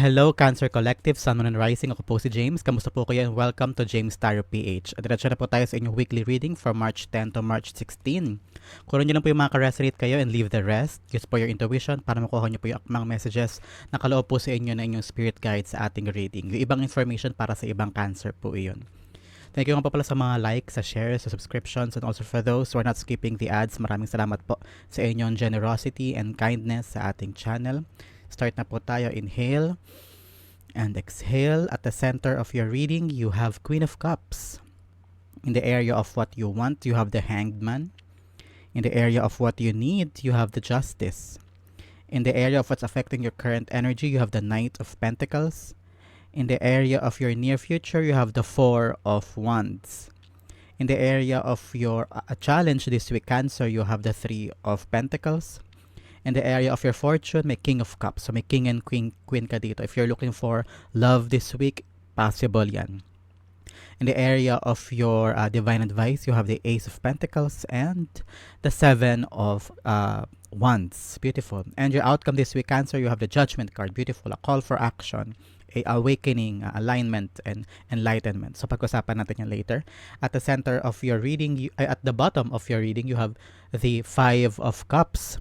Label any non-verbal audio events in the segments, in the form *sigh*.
Hello, Cancer Collective, Sun, Moon, and Rising. Ako po si James. Kamusta po kayo and welcome to James Tarot PH. At diretso na po tayo sa inyong weekly reading from March 10 to March 16. Kunin nyo lang po yung mga ka-resonate kayo and leave the rest. Use po your intuition para makuha nyo po yung akmang messages na kaloob po sa inyo na inyong spirit guide sa ating reading. Yung ibang information para sa ibang cancer po iyon. Thank you nga po pala sa mga likes, sa shares, sa subscriptions, and also for those who are not skipping the ads. Maraming salamat po sa inyong generosity and kindness sa ating channel. Start na po tayo. Inhale and exhale. At the center of your reading, you have Queen of Cups. In the area of what you want, you have the Hanged Man. In the area of what you need, you have the Justice. In the area of what's affecting your current energy, you have the Knight of Pentacles. In the area of your near future, you have the Four of Wands. In the area of your uh, challenge this week, Cancer, you have the Three of Pentacles. In the area of your fortune, may King of Cups. So may King and Queen, Queen ka dito. If you're looking for love this week, possible yan. In the area of your uh, divine advice, you have the Ace of Pentacles and the Seven of uh, Wands. Beautiful. And your outcome this week, Cancer, you have the Judgment card. Beautiful. A call for action, a awakening, uh, alignment, and enlightenment. So pag-usapan natin yan later. At the center of your reading, you, uh, at the bottom of your reading, you have the Five of Cups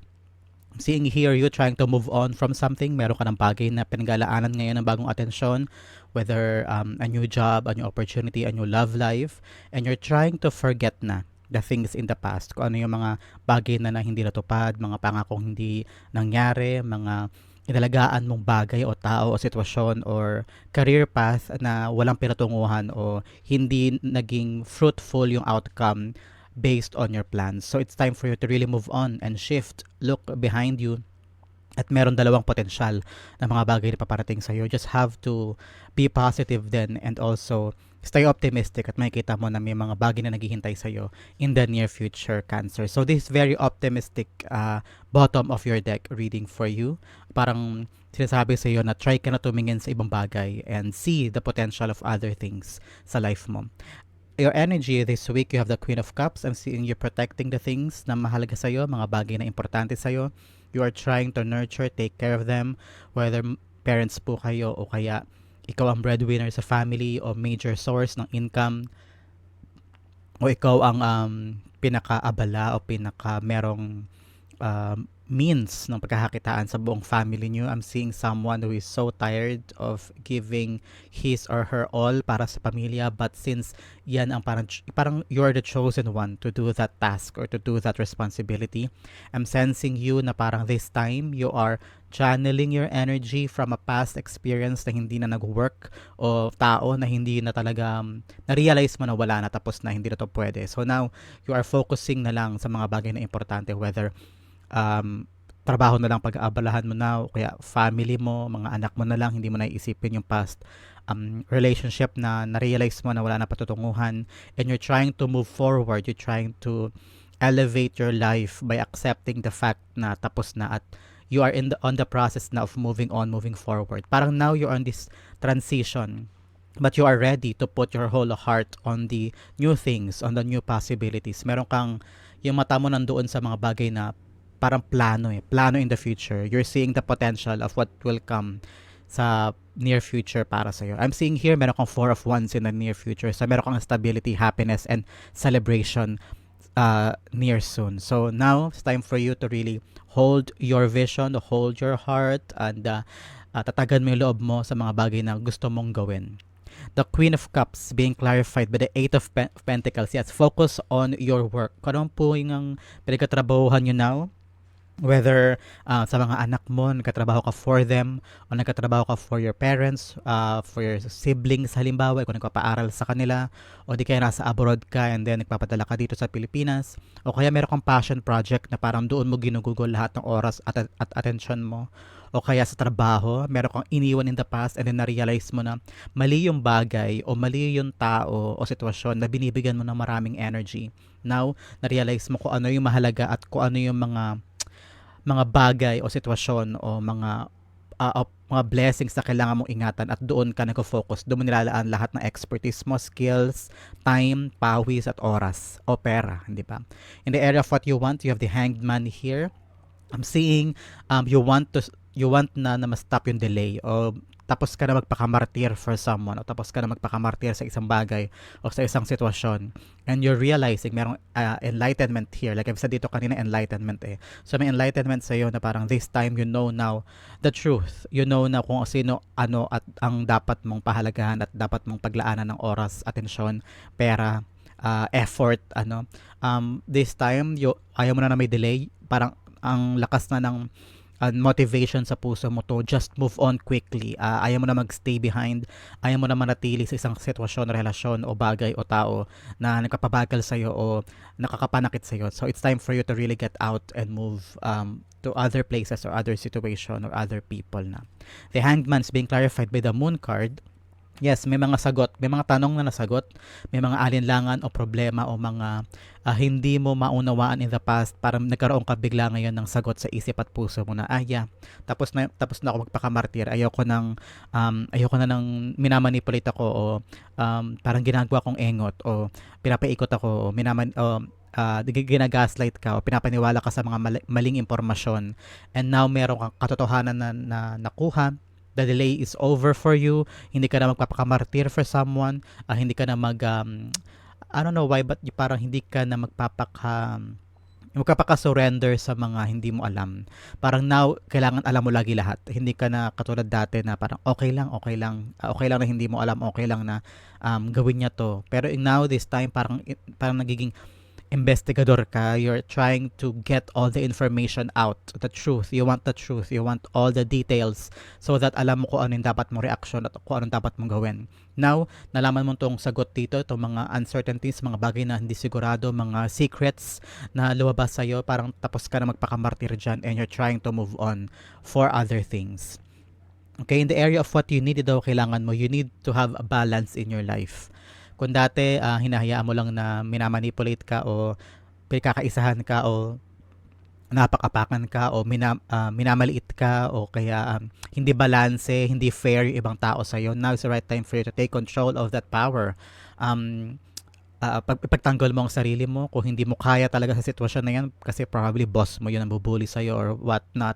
seeing here you trying to move on from something, meron ka ng bagay na pinaglalaanan ngayon ng bagong atensyon, whether um, a new job, a new opportunity, a new love life, and you're trying to forget na the things in the past, kung ano yung mga bagay na, na hindi natupad, mga pangakong hindi nangyari, mga inalagaan mong bagay o tao o sitwasyon or career path na walang pinatunguhan o hindi naging fruitful yung outcome based on your plans. So it's time for you to really move on and shift. Look behind you at meron dalawang potensyal na mga bagay na paparating sa iyo. Just have to be positive then and also stay optimistic at makikita mo na may mga bagay na naghihintay sa iyo in the near future cancer. So this very optimistic uh, bottom of your deck reading for you. Parang sinasabi sa iyo na try ka na tumingin sa ibang bagay and see the potential of other things sa life mo your energy this week, you have the Queen of Cups. I'm seeing you protecting the things na mahalaga sa'yo, mga bagay na importante sa'yo. You are trying to nurture, take care of them, whether parents po kayo o kaya ikaw ang breadwinner sa family o major source ng income o ikaw ang um, pinaka-abala o pinaka merong um, means ng pagkakakitaan sa buong family niyo. I'm seeing someone who is so tired of giving his or her all para sa pamilya but since yan ang parang parang you're the chosen one to do that task or to do that responsibility. I'm sensing you na parang this time you are channeling your energy from a past experience na hindi na nag-work o tao na hindi na talaga um, na-realize mo na wala na tapos na hindi na to pwede. So now you are focusing na lang sa mga bagay na importante whether um, trabaho na lang pag-aabalahan mo na o kaya family mo, mga anak mo na lang, hindi mo na iisipin yung past um, relationship na na-realize mo na wala na patutunguhan and you're trying to move forward, you're trying to elevate your life by accepting the fact na tapos na at you are in the on the process now of moving on, moving forward. Parang now you're on this transition but you are ready to put your whole heart on the new things, on the new possibilities. Meron kang yung mata mo nandoon sa mga bagay na parang plano eh. Plano in the future. You're seeing the potential of what will come sa near future para sa'yo. I'm seeing here, meron kang four of wands in the near future. So, meron kang stability, happiness, and celebration uh, near soon. So, now, it's time for you to really hold your vision, hold your heart, and uh, uh, tatagan mo yung loob mo sa mga bagay na gusto mong gawin. The Queen of Cups being clarified by the Eight of Pentacles. Yes, focus on your work. Ano po yung pinagkatrabahuhan nyo now, whether uh, sa mga anak mo, nagkatrabaho ka for them, o nagkatrabaho ka for your parents, uh, for your siblings halimbawa, kung nagpapaaral sa kanila, o di kaya nasa abroad ka and then nagpapadala ka dito sa Pilipinas, o kaya meron kang passion project na parang doon mo ginugugol lahat ng oras at, at attention mo, o kaya sa trabaho, meron kang iniwan in the past and then na-realize mo na mali yung bagay o mali yung tao o sitwasyon na binibigyan mo ng maraming energy. Now, na-realize mo kung ano yung mahalaga at kung ano yung mga mga bagay o sitwasyon o mga uh, mga blessings na kailangan mong ingatan at doon ka nagko-focus. Doon mo nilalaan lahat ng expertise mo, skills, time, pawis at oras o pera, hindi ba? In the area of what you want, you have the hanged man here. I'm seeing um, you want to you want na na ma-stop yung delay o tapos ka na magpakamartir for someone o tapos ka na magpakamartir sa isang bagay o sa isang sitwasyon and you're realizing merong uh, enlightenment here. Like I've said dito kanina enlightenment eh. So may enlightenment sa iyo na parang this time you know now the truth. You know na kung sino ano at ang dapat mong pahalagahan at dapat mong paglaanan ng oras atensyon pera uh, effort ano. Um, this time you, ayaw mo na na may delay. Parang ang lakas na ng uh, motivation sa puso mo to just move on quickly. Uh, ayaw mo na magstay behind, ayaw mo na manatili sa isang sitwasyon, relasyon o bagay o tao na nagpapabagal sa'yo o nakakapanakit sa'yo. So it's time for you to really get out and move um, to other places or other situation or other people na. The hangman's being clarified by the moon card Yes, may mga sagot, may mga tanong na nasagot, may mga alinlangan o problema o mga uh, hindi mo maunawaan in the past para nagkaroon ka bigla ngayon ng sagot sa isip at puso mo na ah yeah, tapos na tapos na ako magpakamartir. Ayoko nang um, ayoko na nang minamanipulate ako o um, parang ginagawa kong engot o pinapaikot ako o minaman o uh, ginagaslight ka o pinapaniwala ka sa mga maling impormasyon. And now meron kang katotohanan na, na nakuha the delay is over for you, hindi ka na magpapakamartir for someone, uh, hindi ka na mag, um, I don't know why, but parang hindi ka na magpapaka, magpapaka-surrender sa mga hindi mo alam. Parang now, kailangan alam mo lagi lahat. Hindi ka na katulad dati na parang okay lang, okay lang, uh, okay lang na hindi mo alam, okay lang na um, gawin niya to. Pero now, this time, parang, parang nagiging, investigador ka, you're trying to get all the information out, the truth. You want the truth. You want all the details so that alam mo kung ano yung dapat mong reaction at kung anong dapat mong gawin. Now, nalaman mo tong sagot dito, itong mga uncertainties, mga bagay na hindi sigurado, mga secrets na lumabas sa'yo, parang tapos ka na magpakamartir dyan and you're trying to move on for other things. Okay, in the area of what you need daw kailangan mo, you need to have a balance in your life kung dati uh, hinahayaan mo lang na minamanipulate ka o pinakakaisahan ka o napakapakan ka o mina, uh, minamaliit ka o kaya um, hindi balanse, hindi fair yung ibang tao sa iyo. Now is the right time for you to take control of that power. Um, uh, pag, ipagtanggol mo ang sarili mo kung hindi mo kaya talaga sa sitwasyon na yan kasi probably boss mo yun ang bubuli sa iyo or what not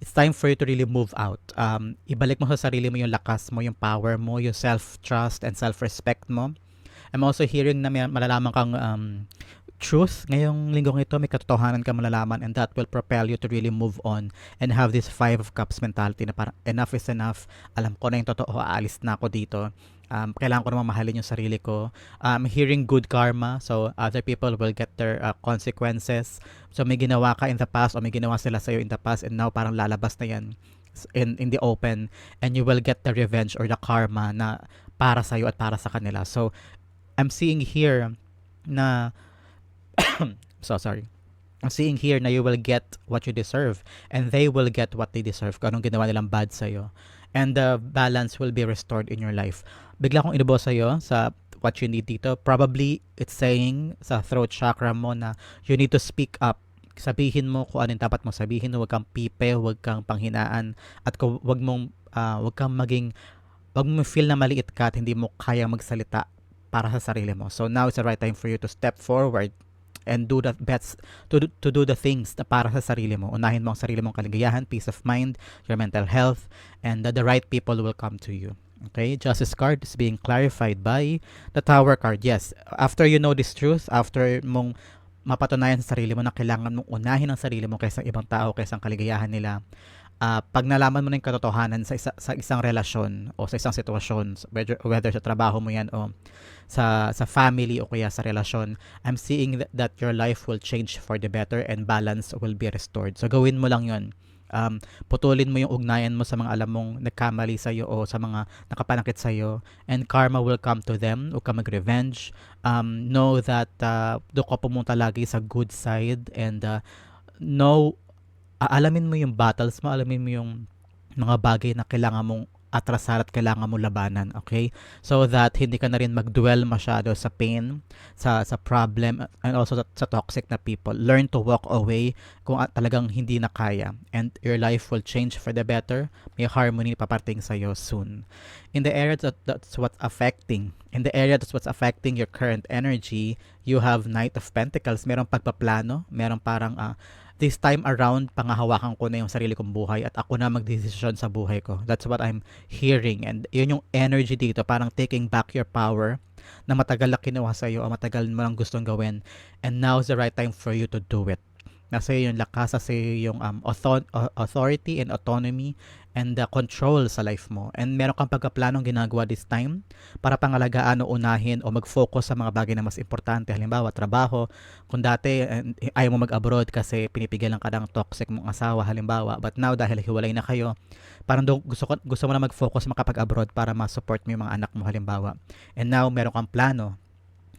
it's time for you to really move out. Um, ibalik mo sa sarili mo yung lakas mo, yung power mo, yung self-trust and self-respect mo. I'm also hearing na may malalaman kang um, truth ngayong linggong ito, may katotohanan ka malalaman and that will propel you to really move on and have this five of cups mentality na parang enough is enough. Alam ko na yung totoo, aalis na ako dito. Um, kailangan ko naman mahalin yung sarili ko. I'm um, hearing good karma, so other people will get their uh, consequences. So may ginawa ka in the past o may ginawa sila sa'yo in the past and now parang lalabas na yan in, in the open and you will get the revenge or the karma na para sa'yo at para sa kanila. So I'm seeing here na *coughs* so sorry. I'm seeing here na you will get what you deserve and they will get what they deserve kung anong ginawa nilang bad sa'yo. And the balance will be restored in your life. Bigla kong inubo sa'yo sa what you need dito. Probably it's saying sa throat chakra mo na you need to speak up. Sabihin mo kung anong dapat mo sabihin. Huwag kang pipe, huwag kang panghinaan at huwag mong uh, huwag kang maging wag mo feel na maliit ka at hindi mo kaya magsalita para sa sarili mo. So now is the right time for you to step forward and do the best to, to do the things na para sa sarili mo. Unahin mo ang sarili mong kaligayahan, peace of mind, your mental health, and that the right people will come to you. Okay, justice card is being clarified by the tower card. Yes, after you know this truth, after mong mapatunayan sa sarili mo na kailangan mong unahin ang sarili mo kaysa ibang tao, kaysa ang kaligayahan nila, uh, pag nalaman mo na yung katotohanan sa, isa, sa isang relasyon o sa isang sitwasyon, whether, whether sa trabaho mo yan o sa, sa family o kaya sa relasyon, I'm seeing that, that your life will change for the better and balance will be restored. So gawin mo lang yon um, putulin mo yung ugnayan mo sa mga alam mong nagkamali sa iyo o sa mga nakapanakit sa iyo and karma will come to them. O ka mag-revenge. Um, know that uh, doon ka pumunta lagi sa good side and uh, know aalamin mo yung battles mo, alamin mo yung mga bagay na kailangan mong atrasan at kailangan mo labanan, okay? So that hindi ka na rin mag-dwell masyado sa pain, sa sa problem, and also sa, sa toxic na people. Learn to walk away kung talagang hindi na kaya. And your life will change for the better. May harmony paparting sa'yo soon. In the area that, that's what's affecting, in the area that's what's affecting your current energy, you have Knight of Pentacles. Merong pagpaplano, merong parang uh, this time around, pangahawakan ko na yung sarili kong buhay at ako na magdesisyon sa buhay ko. That's what I'm hearing. And yun yung energy dito, parang taking back your power na matagal na kinuha sa'yo o matagal mo lang gustong gawin. And now's the right time for you to do it. Nasa iyo yung lakas, nasa iyo yung um, author- authority and autonomy and the control sa life mo. And meron kang pagkaplanong ginagawa this time para pangalagaan o unahin o mag-focus sa mga bagay na mas importante. Halimbawa, trabaho. Kung dati eh, ayaw mo mag-abroad kasi pinipigilan ka ng toxic mong asawa, halimbawa. But now, dahil hiwalay na kayo, parang do, gusto, ko, gusto mo na mag-focus makapag-abroad para ma-support mo yung mga anak mo, halimbawa. And now, meron kang plano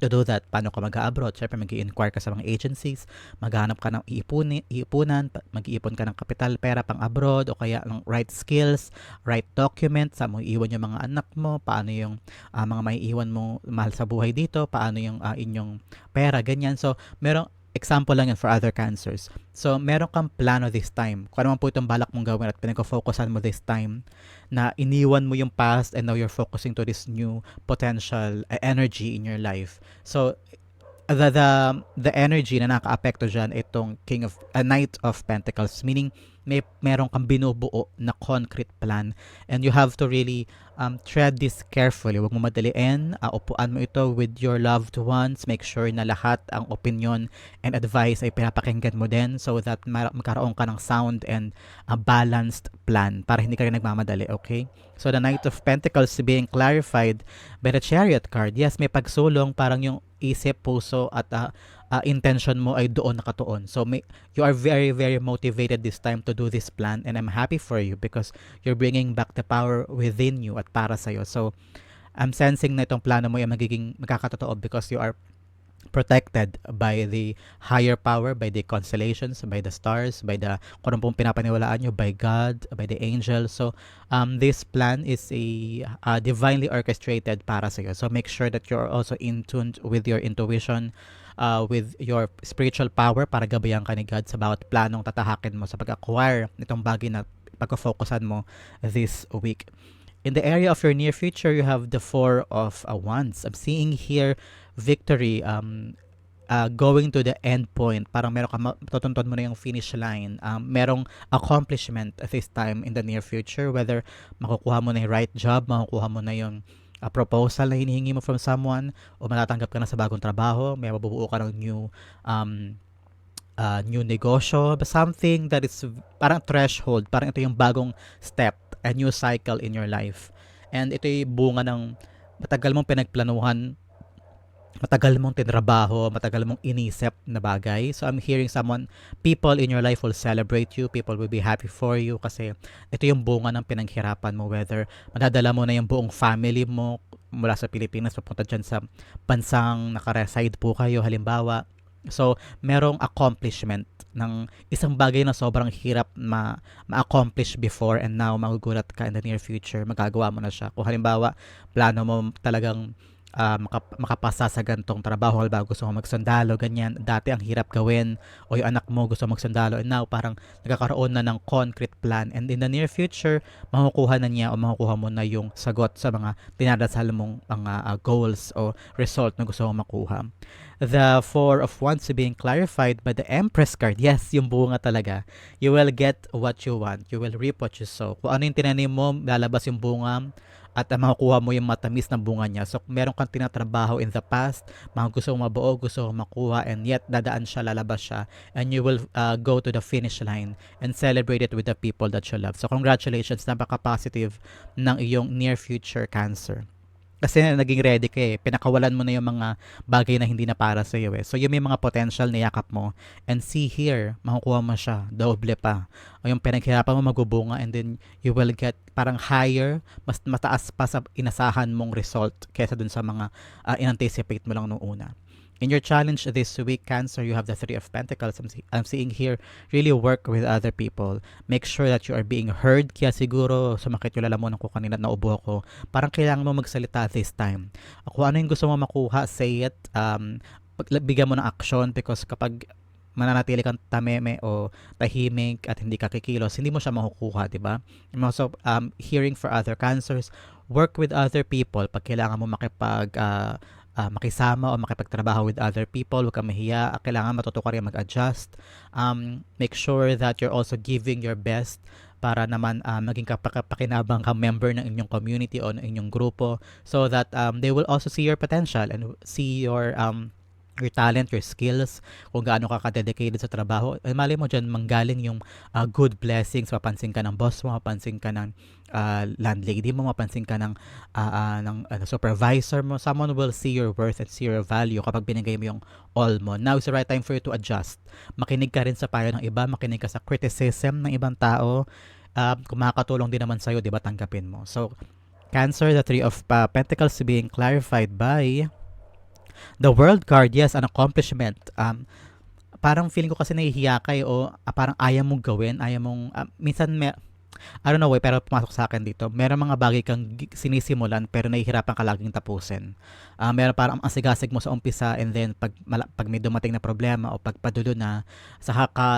to do that, paano ka mag-abroad? Siyempre, mag inquire ka sa mga agencies, maghanap ka ng iipuni, iipunan, mag-iipon ka ng kapital, pera pang abroad, o kaya ng right skills, right documents, sa mo iwan yung mga anak mo, paano yung uh, mga maiiwan mo mahal sa buhay dito, paano yung uh, inyong pera, ganyan. So, merong example lang yan for other cancers. So, meron kang plano this time. Kung ano man po itong balak mong gawin at pinag-focusan mo this time, na iniwan mo yung past and now you're focusing to this new potential uh, energy in your life. So, the the the energy na naka-apekto diyan itong King of a uh, Knight of Pentacles meaning may meron kang binubuo na concrete plan and you have to really um, tread this carefully. Huwag mo madaliin. Uh, upuan mo ito with your loved ones. Make sure na lahat ang opinion and advice ay pinapakinggan mo din so that magkaroon ka ng sound and a balanced plan para hindi ka nagmamadali, okay? So the Knight of Pentacles being clarified by the Chariot card. Yes, may pagsulong parang yung isip, puso at uh, uh, intention mo ay doon nakatuon. So may, you are very very motivated this time to do this plan and I'm happy for you because you're bringing back the power within you at para sa iyo. So I'm sensing na itong plano mo ay magiging magkakatotoo because you are protected by the higher power, by the constellations, by the stars, by the kung ano pong pinapaniwalaan nyo, by God, by the angels. So, um, this plan is a uh, divinely orchestrated para sa iyo. So, make sure that you're also in tune with your intuition, uh, with your spiritual power para gabayan ka ni God sa bawat planong tatahakin mo sa pag-acquire nitong bagay na pagka-focusan mo this week. In the area of your near future, you have the Four of uh, Wands. I'm seeing here victory, um, uh, going to the end point. Parang meron ka, tutuntun mo na yung finish line. Um, merong accomplishment at this time in the near future. Whether makukuha mo na yung right job, makukuha mo na yung uh, proposal na hinihingi mo from someone, o matatanggap ka na sa bagong trabaho, may mabubuo ka ng new um, uh, new negosyo, something that is parang threshold, parang ito yung bagong step a new cycle in your life. And ito yung bunga ng matagal mong pinagplanuhan, matagal mong tinrabaho, matagal mong inisip na bagay. So I'm hearing someone, people in your life will celebrate you, people will be happy for you kasi ito yung bunga ng pinaghirapan mo, whether madadala mo na yung buong family mo mula sa Pilipinas papunta dyan sa bansang nakareside po kayo, halimbawa, So, merong accomplishment ng isang bagay na sobrang hirap ma- ma-accomplish before and now magugulat ka in the near future, magagawa mo na siya. Kung halimbawa, plano mo talagang uh, makap- makapasa sa gantong trabaho, halimbawa gusto mo magsundalo, ganyan, dati ang hirap gawin, o yung anak mo gusto magsundalo, and now parang nagkakaroon na ng concrete plan, and in the near future, makukuha na niya o makukuha mo na yung sagot sa mga dinadasal mong mga uh, goals o result na gusto mong makuha the Four of Wands being clarified by the Empress card. Yes, yung bunga talaga. You will get what you want. You will reap what you sow. Kung ano yung tinanim mo, lalabas yung bunga at uh, makukuha mo yung matamis na bunga niya. So, meron kang tinatrabaho in the past, mga gusto mong mabuo, gusto mong makuha, and yet dadaan siya, lalabas siya, and you will uh, go to the finish line and celebrate it with the people that you love. So, congratulations, napaka-positive ng iyong near future cancer. Kasi naging ready ka eh. Pinakawalan mo na yung mga bagay na hindi na para sa iyo eh. So yung may mga potential na yakap mo. And see here, makukuha mo siya. Doble pa. O yung pinaghirapan mo magbubunga and then you will get parang higher, mas mataas pa sa inasahan mong result kaysa dun sa mga uh, in-anticipate mo lang noong una. In your challenge this week, Cancer, you have the Three of Pentacles. I'm, see- I'm seeing here, really work with other people. Make sure that you are being heard. Kaya siguro, sumakit yung lalamunan ko kanina na ubo ako. Parang kailangan mo magsalita this time. Kung ano yung gusto mo makuha, say it. Um, bigyan mo ng action because kapag mananatili kang tameme o tahimik at hindi ka kikilos, hindi mo siya makukuha, di ba? Also, um, hearing for other cancers, work with other people pag kailangan mo makipag uh, ah, makisama o makipagtrabaho with other people. Huwag kang mahiya. Kailangan matuto ka rin mag-adjust. Um, make sure that you're also giving your best para naman ah, maging kapakapakinabang ka member ng inyong community o ng inyong grupo so that um, they will also see your potential and see your um, your talent, your skills, kung gaano ka ka-dedicated sa trabaho. Eh, mali mo dyan, manggaling yung ah, good blessings, mapansin ka ng boss mo, mapansin ka ng ah, landlady mo, mapansin ka ng, ah, ah, ng ano, supervisor mo. Someone will see your worth and see your value kapag binigay mo yung all mo. Now is the right time for you to adjust. Makinig ka rin sa payo ng iba, makinig ka sa criticism ng ibang tao. Uh, kung makakatulong din naman sa'yo, di ba, tanggapin mo. So, Cancer, the Three of uh, Pentacles being clarified by the World card. Yes, an accomplishment. Um, parang feeling ko kasi nahihiya ka eh, o ah, parang ayaw mong gawin, ayaw mong, ah, minsan may, I don't know eh, pero pumasok sa akin dito. Meron mga bagay kang sinisimulan pero nahihirapan ka laging tapusin. Ah, meron parang ang asigasig mo sa umpisa and then pag, mala- pag may dumating na problema o pag padulo na, saka ka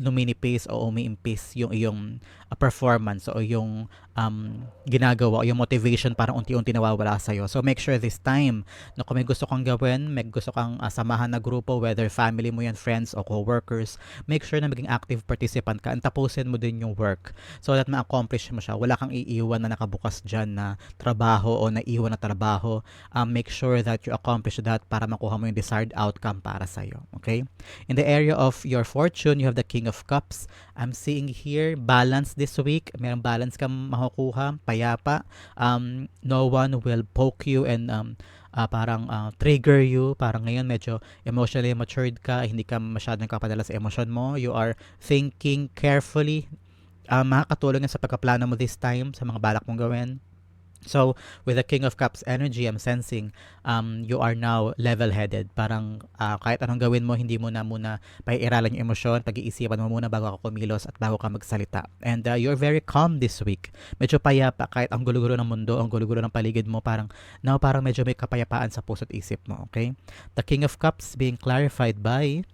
luminipis o umiimpis yung iyong ah, performance o yung um, ginagawa o yung motivation parang unti-unti nawawala sa'yo. So make sure this time na kung may gusto kang gawin, may gusto kang ah, samahan na grupo, whether family mo yan, friends o co-workers, make sure na maging active participant ka and tapusin mo din yung work so that ma-accomplish mo siya. Wala kang iiwan na nakabukas dyan na trabaho o naiwan na trabaho. Um, make sure that you accomplish that para makuha mo yung desired outcome para sa'yo. Okay? In the area of your fortune, you have the King of Cups. I'm seeing here balance this week. Merong balance kang makukuha, payapa. Um, no one will poke you and um, ah, parang ah, trigger you. Parang ngayon medyo emotionally matured ka, hindi ka masyadong kapadala sa emosyon mo. You are thinking carefully. Ah, makakatulong yan sa pagkaplano mo this time sa mga balak mong gawin. So, with the King of Cups energy, I'm sensing um, you are now level-headed. Parang ah, kahit anong gawin mo, hindi mo na muna paiiralan yung emosyon, pag-iisipan mo muna bago ka kumilos at bago ka magsalita. And uh, you're very calm this week. Medyo payapa kahit ang gulo-gulo ng mundo, ang gulo-gulo ng paligid mo, parang now parang medyo may kapayapaan sa puso at isip mo. Okay? The King of Cups being clarified by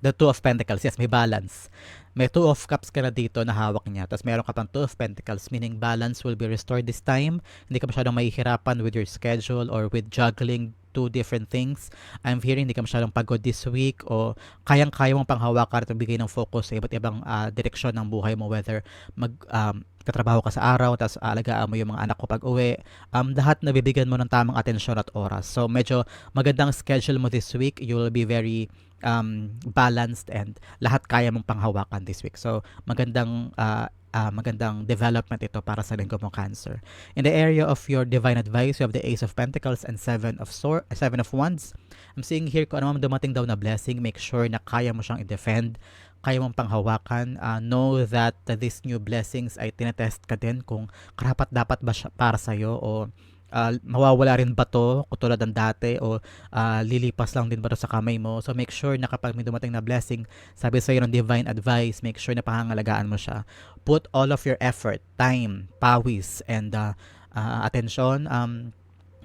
the Two of Pentacles. Yes, may balance. May Two of Cups ka na dito na hawak niya. Tapos meron ka pang Two of Pentacles, meaning balance will be restored this time. Hindi ka masyadong mahihirapan with your schedule or with juggling two different things. I'm hearing hindi ka masyadong pagod this week o kayang-kaya mong panghawakan at magbigay ng focus sa iba't ibang ah, direksyon ng buhay mo whether mag um, katrabaho ka sa araw tapos aalagaan mo yung mga anak ko pag uwi um, lahat nabibigyan mo ng tamang atensyon at oras so medyo magandang schedule mo this week you will be very um, balanced and lahat kaya mong panghawakan this week. So, magandang uh, uh, magandang development ito para sa linggo mo Cancer. In the area of your divine advice, you have the Ace of Pentacles and Seven of Sword, Seven of Wands. I'm seeing here kung ano man dumating daw na blessing, make sure na kaya mo siyang i-defend, kaya mong panghawakan. Uh, know that uh, these new blessings ay tinetest ka din kung karapat dapat ba siya para sa'yo o uh, mawawala rin ba to katulad ng dati o uh, lilipas lang din ba to sa kamay mo? So make sure na kapag may dumating na blessing sabi sa ng divine advice make sure na pangangalagaan mo siya. Put all of your effort time pawis and uh, uh, attention. Um,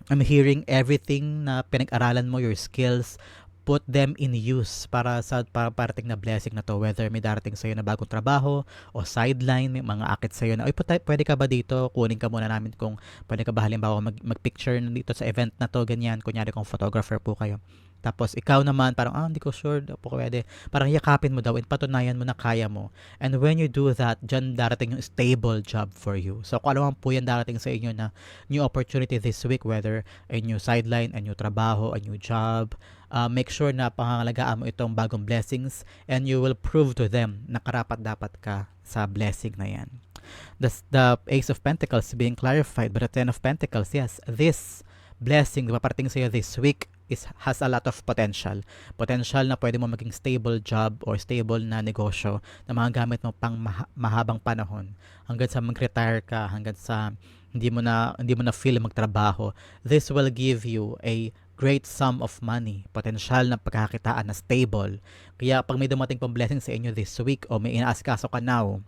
I'm hearing everything na pinag-aralan mo your skills put them in use para sa para parating na blessing na to whether may darating sa iyo na bagong trabaho o sideline may mga akit sa iyo na oy pwede, ka ba dito? Kunin ka muna namin kung pwede ka ba halimbawa mag, mag-picture dito sa event na to ganyan. Kunyari kung photographer po kayo tapos ikaw naman parang ah hindi ko sure po pwede. Parang yakapin mo daw at patunayan mo na kaya mo. And when you do that dyan darating yung stable job for you. So kung ano po yan darating sa inyo na new opportunity this week whether a new sideline a new trabaho a new job uh, make sure na pangangalagaan mo itong bagong blessings and you will prove to them na karapat dapat ka sa blessing na yan. The, the Ace of Pentacles being clarified but the Ten of Pentacles, yes, this blessing na paparating sa iyo this week is has a lot of potential. Potential na pwede mo maging stable job or stable na negosyo na magagamit mo pang maha- mahabang panahon hanggang sa mag-retire ka, hanggang sa hindi mo na hindi mo na feel magtrabaho. This will give you a great sum of money, potensyal na pagkakakitaan na stable. Kaya pag may dumating pang blessing sa inyo this week o may inaaskaso ka now,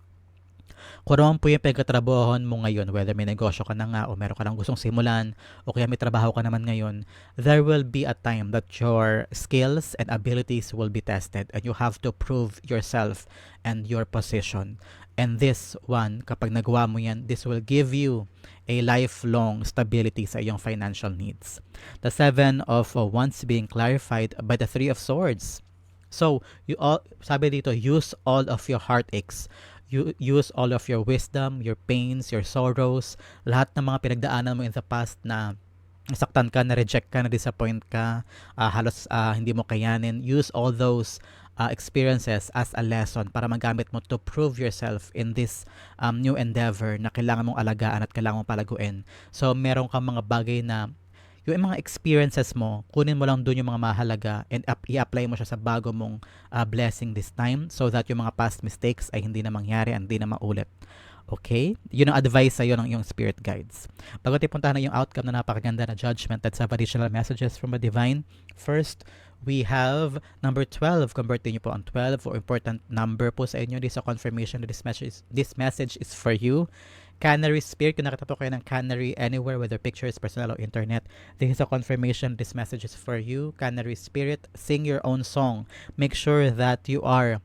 kung ano po yung pagkatrabahoan mo ngayon, whether may negosyo ka na nga o meron ka lang gustong simulan o kaya may trabaho ka naman ngayon, there will be a time that your skills and abilities will be tested and you have to prove yourself and your position. And this one, kapag nagawa mo yan, this will give you a lifelong stability sa iyong financial needs. The Seven of uh, Wands being clarified by the Three of Swords. So, you all, sabi dito, use all of your heartaches. You use all of your wisdom, your pains, your sorrows, lahat ng mga pinagdaanan mo in the past na nasaktan ka, na-reject ka, na-disappoint ka, uh, halos uh, hindi mo kayanin. Use all those uh, experiences as a lesson para magamit mo to prove yourself in this um, new endeavor na kailangan mong alagaan at kailangan mong palaguin. So, meron kang mga bagay na yung mga experiences mo, kunin mo lang doon yung mga mahalaga and up, i-apply mo siya sa bago mong uh, blessing this time so that yung mga past mistakes ay hindi na mangyari and hindi na maulit. Okay? Yun ang advice sa'yo ng iyong spirit guides. Bago tayo puntahan na yung outcome na napakaganda na judgment, let's have additional messages from the divine. First, we have number 12. Convert niyo po ang 12 for important number po sa inyo. This is a confirmation that this message, this message is for you. Canary Spirit, kung nakita po kayo ng Canary anywhere, whether pictures, personal, or internet, this is a confirmation this message is for you. Canary Spirit, sing your own song. Make sure that you are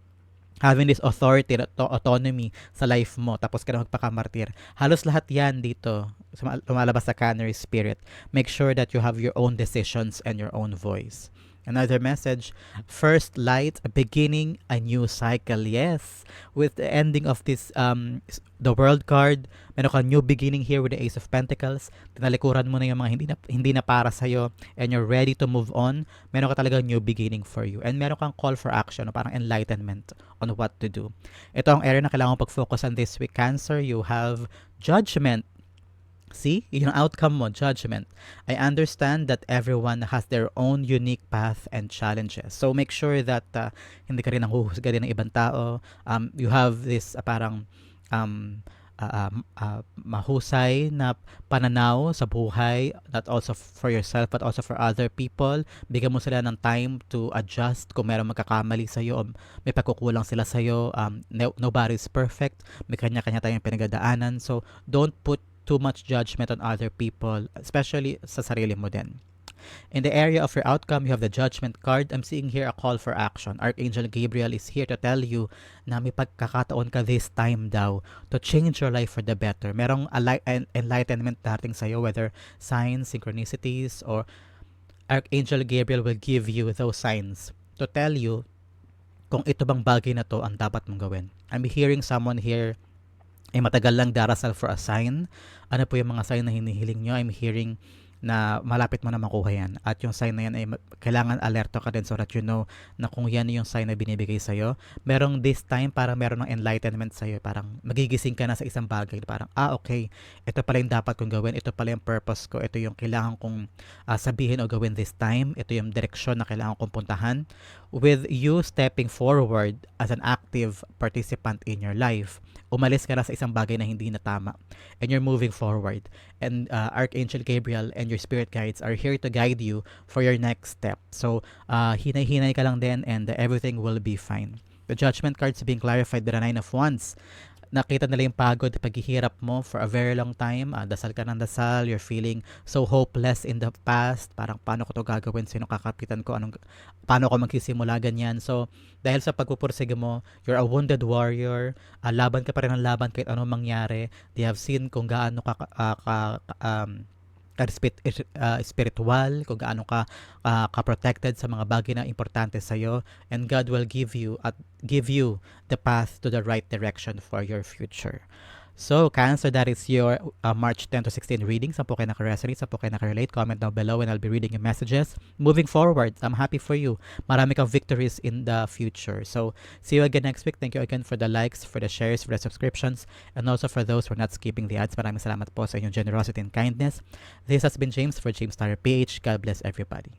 having this authority, autonomy sa life mo, tapos ka na magpakamartir. Halos lahat yan dito, lumalabas sa Canary Spirit. Make sure that you have your own decisions and your own voice. Another message, first light, beginning a new cycle. Yes, with the ending of this, um, the world card, meron ka new beginning here with the Ace of Pentacles. Tinalikuran mo na yung mga hindi na, hindi na para sa'yo and you're ready to move on. Meron ka talaga new beginning for you. And meron kang call for action, parang enlightenment on what to do. Ito ang area na kailangan pag-focus on this week. Cancer, you have judgment See, yung outcome mo, judgment. I understand that everyone has their own unique path and challenges. So make sure that uh, hindi ka rin nanghuhusga din ng ibang tao. Um, you have this uh, parang um, uh, uh, mahusay na pananaw sa buhay, not also for yourself but also for other people. Bigyan mo sila ng time to adjust kung meron magkakamali sa iyo o may pagkukulang sila sa iyo. Um, no, nobody is perfect. May kanya-kanya tayong pinagdaanan. So don't put too much judgment on other people, especially sa sarili mo din. In the area of your outcome, you have the judgment card. I'm seeing here a call for action. Archangel Gabriel is here to tell you na may pagkakataon ka this time daw to change your life for the better. Merong enlightenment dating sa'yo, whether signs, synchronicities, or Archangel Gabriel will give you those signs to tell you kung ito bang bagay na to ang dapat mong gawin. I'm hearing someone here ay matagal lang darasal for a sign. Ano po yung mga sign na hinihiling nyo? I'm hearing na malapit mo na makuha yan. At yung sign na yan ay kailangan alerto ka din so that you know na kung yan yung sign na binibigay sa'yo. Merong this time para meron ng enlightenment sa'yo. Parang magigising ka na sa isang bagay. Parang, ah okay, ito pala yung dapat kong gawin. Ito pala yung purpose ko. Ito yung kailangan kong uh, sabihin o gawin this time. Ito yung direksyon na kailangan kong puntahan. With you stepping forward as an active participant in your life umalis ka na sa isang bagay na hindi na tama and you're moving forward. And uh, Archangel Gabriel and your spirit guides are here to guide you for your next step. So uh, hinay-hinay ka lang din and everything will be fine. The judgment cards being clarified by the nine of wands nakita nila yung pagod, paghihirap mo for a very long time. Uh, dasal ka ng dasal, you're feeling so hopeless in the past. Parang paano ko to gagawin, sino kakapitan ko, anong, paano ko magsisimula, ganyan. So, dahil sa pagpupursige mo, you're a wounded warrior, uh, laban ka pa rin ng laban kahit anong mangyari. They have seen kung gaano ka, uh, ka um, uh, spiritual, kung gaano ka uh, ka-protected sa mga bagay na importante sa iyo and God will give you at give you the path to the right direction for your future. So, Cancer, that is your uh, March 10 to 16 reading. Saan po kayo naka-resonate? Saan po kayo naka-relate? Comment down below and I'll be reading your messages. Moving forward, I'm happy for you. Marami kang victories in the future. So, see you again next week. Thank you again for the likes, for the shares, for the subscriptions, and also for those who are not skipping the ads. Maraming salamat po sa inyong generosity and kindness. This has been James for James Star PH. God bless everybody.